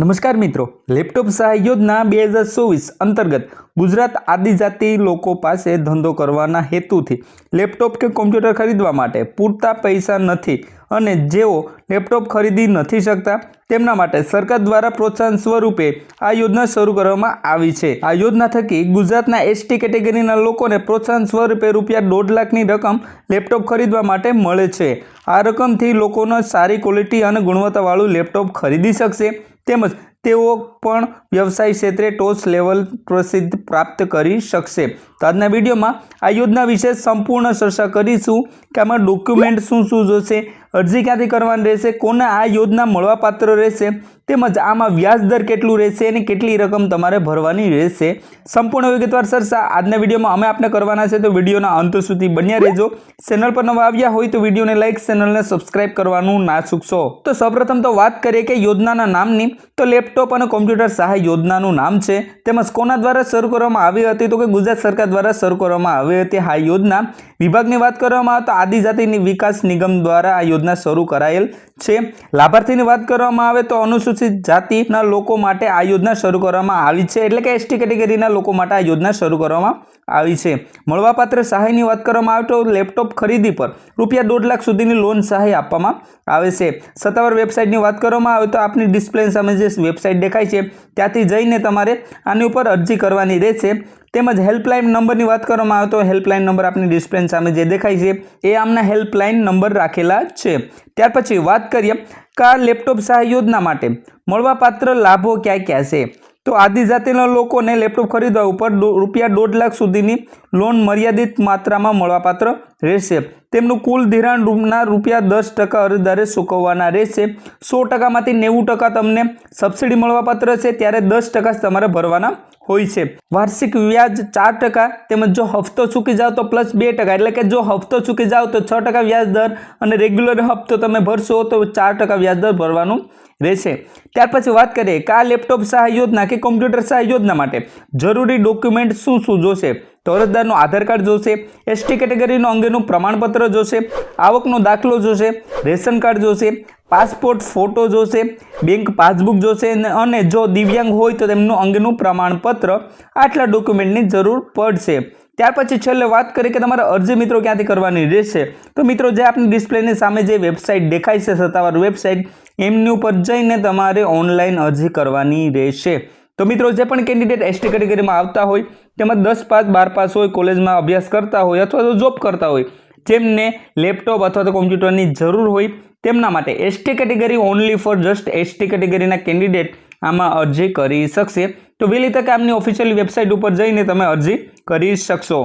નમસ્કાર મિત્રો. લેપટોપ સહાય યોજના બે હજાર ચોવીસ અંતર્ગત ગુજરાત આદિજાતિ લોકો પાસે ધંધો કરવાના હેતુથી લેપટોપ કે કોમ્પ્યુટર ખરીદવા માટે પૂરતા પૈસા નથી અને જેઓ લેપટોપ ખરીદી નથી શકતા, તેમના માટે સરકાર દ્વારા પ્રોત્સાહન સ્વરૂપે આ યોજના શરૂ કરવામાં આવી છે. આ યોજના થકી ગુજરાતના એસટી કેટેગરીના લોકોને પ્રોત્સાહન સ્વરૂપે રૂપિયા દોઢ લાખની રકમ લેપટોપ ખરીદવા માટે મળે છે. આ રકમથી લોકોને સારી ક્વોલિટી અને ગુણવત્તાવાળું લેપટોપ ખરીદી શકશે. તેમજ તેઓ પણ વ્યવસાય ક્ષેત્રે ટોચ લેવલ પ્રસિદ્ધ પ્રાપ્ત કરી શકશે. તો આજના વિડીયોમાં આ યોજના વિશે સંપૂર્ણ ચર્ચા કરીશું કે આમાં ડોક્યુમેન્ટ શું શું જોશે અરજી ક્યાંથી કરવાની રહેશે? કોને આ યોજના મળવાપાત્ર રહેશે? તેમજ આમાં વ્યાજ દર કેટલું રહેશે અને કેટલી રકમ તમારે ભરવાની રહેશે? સંપૂર્ણ વિગતવાર સરસા આજના વિડીયોમાં અમે આપને કરવાના છે, તો વિડીયોના અંત સુધી બન્યા રહેજો. ચેનલ પર નવા આવ્યા હોય તો વિડીયોને લાઇક ચેનલને સબસ્ક્રાઇબ કરવાનું ના ચૂકશો. તો સૌપ્રથમ તો વાત કરીએ કે યોજનાના નામની. તો લેપટોપ અને કોમ્પ્યુટર સહાય યોજનાનું નામ છે. તેમજ કોના દ્વારા શરૂ કરવામાં આવી હતી? તો કે ગુજરાત સરકાર દ્વારા શરૂ કરવામાં આવી હતી આ યોજના. વિભાગની વાત કરવામાં આવે તો આદિજાતિ વિકાસ નિગમ દ્વારા આ યોજના શરૂ કરાયેલ છે. લાભાર્થીની વાત કરવામાં આવે તો અનુસૂચિત જાતિના લોકો માટે આ યોજના શરૂ કરવામાં આવી છે. એટલે કે એસટી કેટેગરીના લોકો માટે આ યોજના શરૂ કરવામાં આવી છે. મળવાપાત્ર સહાયની વાત કરવામાં આવે તો લેપટોપ ખરીદી પર રૂપિયા દોઢ લાખ સુધીની લોન સહાય આપવામાં આવે છે. સત્તાવાર વેબસાઇટની વાત કરવામાં આવે તો આપની ડિસ્પ્લે સામે જે વેબસાઇટ દેખાય છે, ત્યાંથી જઈને તમારે આની ઉપર અરજી કરવાની રહેશે. તેમજ હેલ્પલાઇન નંબરની વાત કરવામાં આવે તો હેલ્પલાઇન નંબર આપની ડિસ્પ્લે સામે જે દેખાય છે, એ આમના હેલ્પલાઇન નંબર રાખેલા છે. ત્યાર પછી વાત કરીએ કાર લેપટોપ સહાય યોજના માટે. મળવાપાત્ર લાભો ક્યાં ક્યાં છે? તો આદિજાતિના લોકોને લેપટોપ ખરીદવા ઉપર રૂપિયા દોઢ લાખ સુધીની લોન મર્યાદિત માત્રામાં મળવાપાત્ર રહેશે. તેમનું કુલ ધિરાણ રૂમના રૂપિયા દસ ટકા અરજદારે ચૂકવવાના રહેશે. સો ટકામાંથી નેવું ટકા તમને સબસિડી મળવાપાત્ર છે, ત્યારે દસ ટકા તમારે ભરવાના હોય છે. વાર્ષિક વ્યાજ ચાર ટકા તેમજ જો હપ્તો ચૂકી જાઓ તો પ્લસ બે ટકા, એટલે કે જો હપ્તો ચૂકી જાઓ તો છ ટકા વ્યાજ દર અને રેગ્યુલર હપ્તો તમે ભરશો તો ચાર ટકા વ્યાજ દર ભરવાનું રહેશે. ત્યાર પછી વાત કરીએ કે આ લેપટોપ સહાય યોજના કે કોમ્પ્યુટર સહાય યોજના માટે જરૂરી ડોક્યુમેન્ટ શું શું જોશે? અરજદારનું આધાર કાર્ડ જોશે એસટી કેટેગરીનું અંગેનું પ્રમાણપત્ર જોશે, આવકનો દાખલો જોશે, રેશન કાર્ડ જોશે, પાસપોર્ટ ફોટો જોશે, બેંક પાસબુક જોશે અને- જો દિવ્યાંગ હોય તો તેમનું અંગેનું પ્રમાણપત્ર આટલા ડોક્યુમેન્ટની જરૂર પડશે. ત્યાર પછી છેલ્લે વાત કરીએ કે તમારે અરજી મિત્રો ક્યાંથી કરવાની રહેશે. તો મિત્રો, જે આપની ડિસ્પ્લેની સામે જે વેબસાઇટ દેખાય છે, સત્તાવાર વેબસાઇટ, એમની ઉપર જઈને તમારે ઓનલાઈન અરજી કરવાની રહેશે. તો મિત્રો, જે પણ કેન્ડિડેટ એસટી કેટેગરીમાં આવતા હોય તેમાં દસ પાસ, બાર પાસ હોય, કોલેજમાં અભ્યાસ કરતા હોય અથવા તો જોબ કરતા હોય, જેમને લેપટોપ અથવા તો કોમ્પ્યુટરની જરૂર હોય તેમના માટે ST category only for just ST કેટેગરીના કેન્ડિડેટ આમાં અરજી કરી શકશે. તો વહેલી તકે આમની ઓફિશિયલ વેબસાઇટ ઉપર જઈને તમે અરજી કરી શકશો.